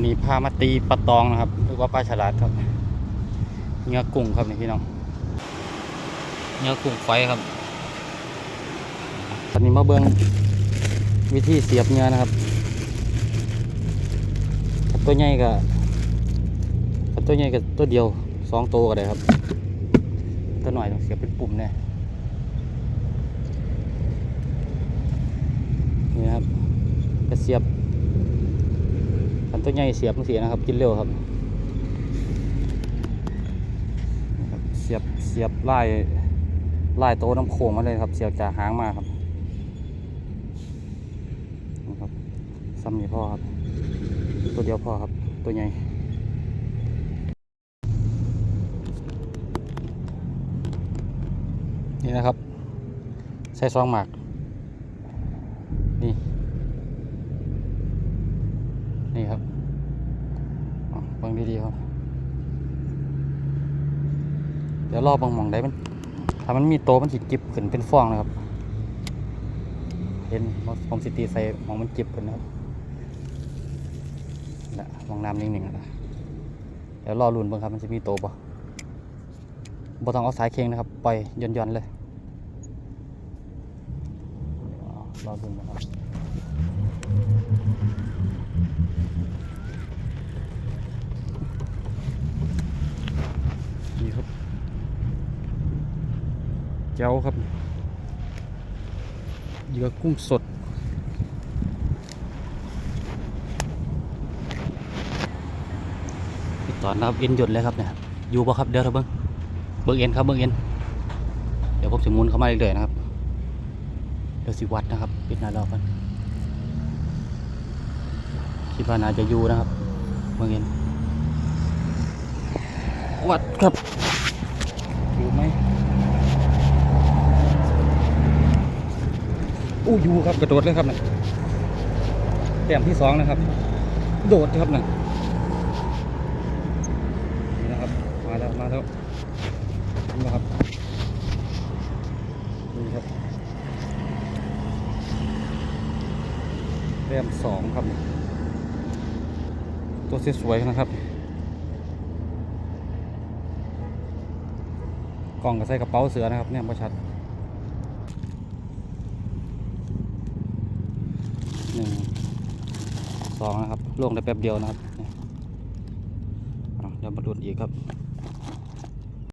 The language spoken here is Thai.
วันนี้พามาตีปลาตองนะครับ หรือว่าปลาฉลาดครับเนื้อกุ้งครับนี่พี่น้องเนื้อกุ้งไฟครับ ตอนนี้มาเบิ้งวิธีเสียบเนื้อนะครับ ตัวใหญ่ก็ถ้าตัวใหญ่ก็ตัวเดียวสองตัวก็ได้ครับตัวหน่อยต้องเสียบเป็นปุ่มแน่นี่ครับก็เสียบ นตัวใหญ่เสียบมันเสียนะครับ กินเร็วครับเสียบเสียบไล่ไล่โตน้ำโขงมาเลยครับ เสียบจากหางมาครับนะครับซ้ำนี่พ่อครับ ตัวเดียวพ่อครับ ตัวใหญ่นี่นะครับ ใส่ซองหมาก นี่ครับอ๋อเบัง ดีครับ เดี๋ยวรอเบังมองได้มันถ้ามันมีโตมันสิจิบขึ้นเป็นฟองนะครับ เห็นผมสิตีใส่มองมันจิบขึ้นนะครับนะมองน้ำนิ่งๆนะเดี๋ยวรอรุนบิ่งครับมันจะมีโตปะบ่ต้องเอาสายเค็งนะครับ ปล่อยย่อนๆเลยรอรุนนะครับ นี่ครับ เจ้าครับเหยื่อกุ้งสด ตอนนะครับเอ็นหยดเลยครับเนี่ยอยู่ป่ะครับเดี๋ยวเราเบิ้งเบิ้งเอ็นครับเบิ้งเอ็นเดี๋ยวผมจะมุนเข้ามาเรื่อยๆนะครับเดี๋ยวสิวัดนะครับปิดหน้ารอกันคิดว่าน่าจะอยู่นะครับเบิ้งเอ็นวัดครับอยู่ไหม อู้ยูครับกระโดดเลยครับเนี่ยแต้มที่สองนะครับ โดดครับเนี่ยนี่นะครับ มาแล้วมาแล้วนี่นะครับนี่ครับแต้มสองครับ ตัวสวยๆนะครับกล่องก็ใส่กระเป๋าเสือนะครับเนี่ยประชัด หนึ่งสองนะครับลงได้แป๊บเดียวนะครับเดี๋ยวมาดูอีกครับ